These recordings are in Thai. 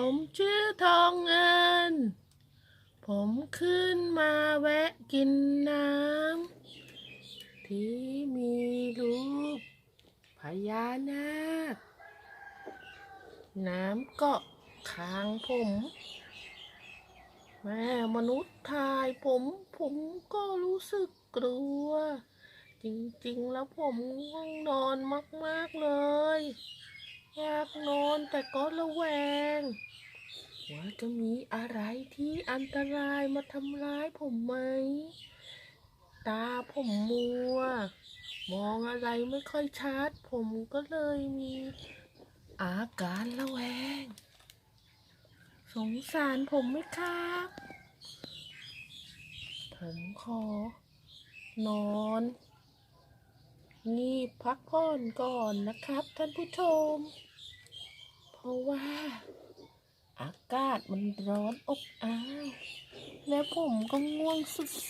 ผมชื่อทองเงิน ผมขึ้นมาแวะกินน้ำที่มีรูปพญานาค น้ำเกาะคางผม แม่มนุษย์ทายผม ผมก็รู้สึกกลัว จริงๆแล้วผมง่วงนอนมาก ๆ เลย อยากนอนแต่ก็ระแวง ว่าจะมีอะไรที่อันตรายมาทำร้ายผมไหม ตาผมมัว มองอะไรไม่ค่อยชัด ผมก็เลยมีอาการระแวง สงสารผมไหมครับ ผมขอ นอนงีบพักผ่อนก่อนนะครับท่านผู้ชม เพราะว่า อากาศมันร้อนอบอ้าว และผมก็ง่วง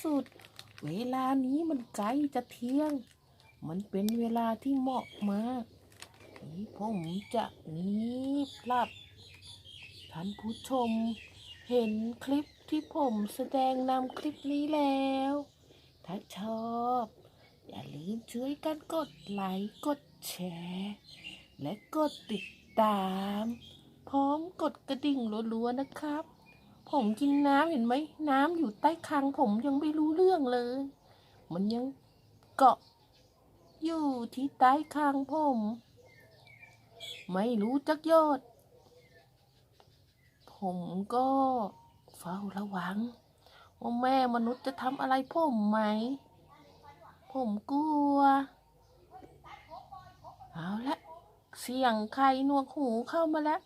สุดๆ เวลานี้มันใกล้จะเที่ยง มันเป็นเวลาที่เหมาะมากที่ผมจะงีบหลับ ท่านผู้ชม เห็นคลิปที่ผมแสดงนำคลิปนี้แล้ว ถ้าชอบ อย่าลืมช่วยกันกดไลค์ กดแชร์ และกดติดตาม พร้อมกดกระดิ่งรัวๆนะครับ ผมกินน้ำเห็นไหมน้ำอยู่ใต้คางผมยังไม่รู้เรื่องเลย มันยังเกาะ อยู่ที่ใต้คางผม ไม่รู้จักยอด ผมก็เฝ้าระวัง ว่าแม่มนุษย์จะทำอะไรผมไหม ผมกลัว เอาละเสียงใครหนวกหูเข้ามาแล้ว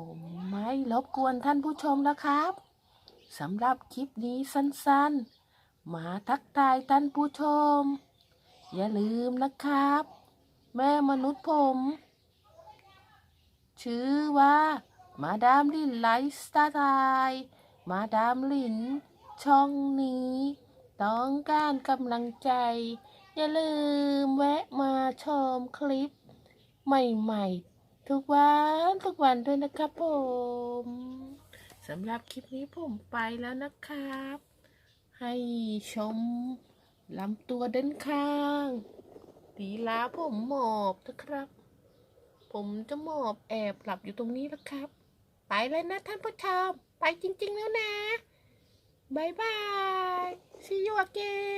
ผมไม่รบกวนท่านผู้ชมแล้วครับสำหรับคลิปนี้สั้นๆ มาทักทายท่านผู้ชม อย่าลืมนะครับ แม่มนุษย์ผม ชื่อว่า มาดามลินไลฟ์สไตล์มาดามลิน ช่องนี้ ต้องการกำลังใจ อย่าลืมแวะมาชมคลิป ใหม่ ๆ ทุกวันทุกวันด้วยนะครับผมสำหรับคลิปนี้ผมไปแล้วนะครับ ให้ชมลำตัวด้านข้างตีลาผมหมอบนะครับ ผมจะหมอบแอบหลับอยู่ตรงนี้แล้วครับ ไปเลยนะท่านผู้ชม ไปจริงๆแล้วนะบายบาย see you again